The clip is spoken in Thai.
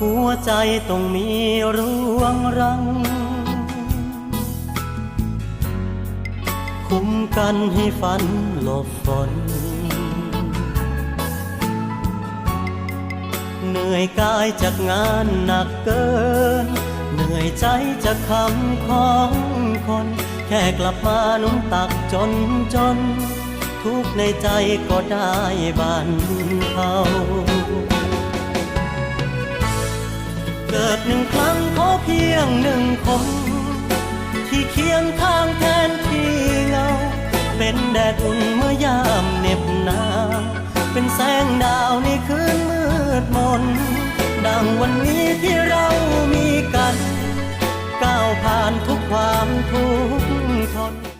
หัวใจต้องมีร่วงรัง คุ้มกันให้ฝันหลบฝน เหนื่อยกายจากงานหนักเกิน เหนื่อยใจจากคำของคน แค่กลับมานุ่มตักจนจน ทุกในใจก็ได้บานเทา หนึ่งครั้งขอเพียงหนึ่งคน ที่เคียงข้างแทนที่เงา เป็นแดดอุ่นเมื่อยามเหน็บหนาวเป็นแสงดาวในคืนมืดมน ดังวันนี้ที่เรามีกัน ก้าวผ่านทุกความทุกข์ทน